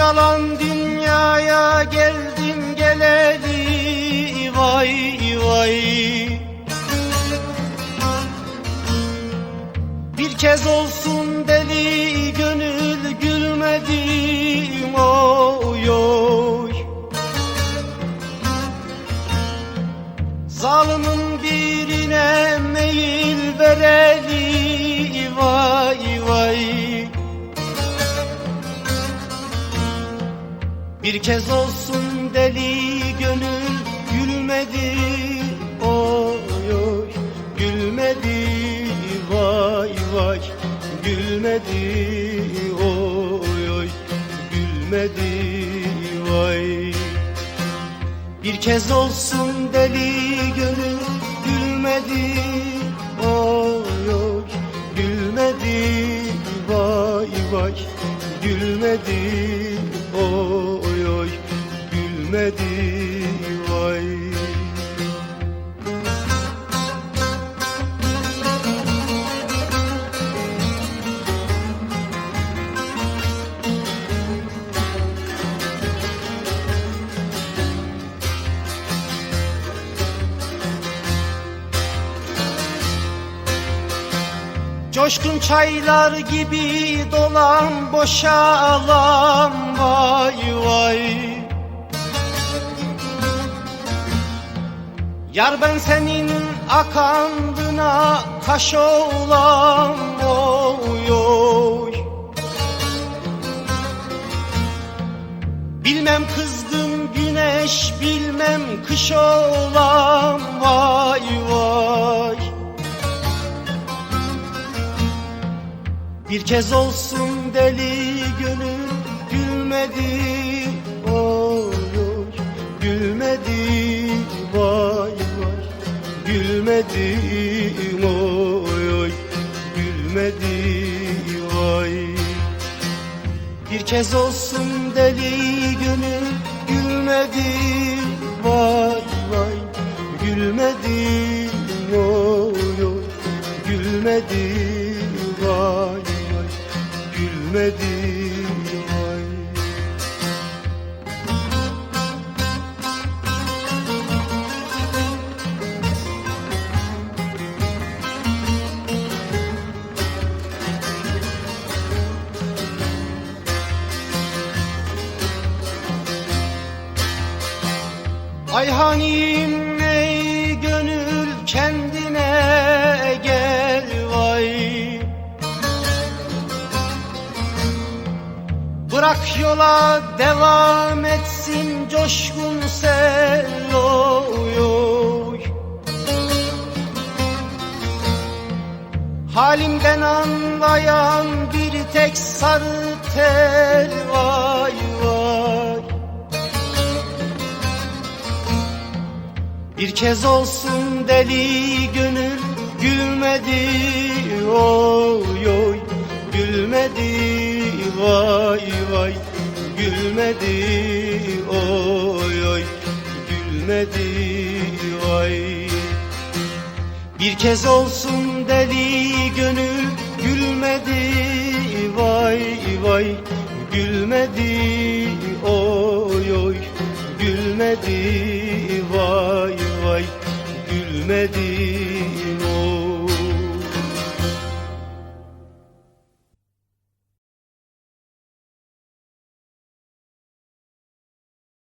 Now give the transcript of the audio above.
yalan dünyaya geldim geleli vay vay. Bir kez olsun deli Bir kez olsun deli gönül gülmedi oy oy. Gülmedi vay vay. Gülmedi oy oy. Gülmedi vay. Bir kez olsun deli gönül gülmedi Oy oy. Gülmedi vay vay. Gülmedi oy oy gülmedi vay Coşkun çaylar gibi dolan boşalan vay vay. Yar ben senin akandına taş olan oy oy. Bilmem kızgın güneş bilmem kış olan kez olsun deli gönül gülmedi oy gülmedi vay vay. Gülmedi oy oy. Gülmedi vay. Bir kez olsun deli gönül gülmedi vay vay. Gülmedi oy oy. Gülmedi ey Bırak yola devam etsin coşkun sel oy Halimden anlayan bir tek sarı tel vay vay Bir kez olsun deli gönül gülmedi oy oy Gülmedi vay vay. Gülmedi oy oy. Gülmedi vay. Bir kez olsun deli gönül gülmedi vay vay. Gülmedi oy oy. Gülmedi vay vay. Gülmedi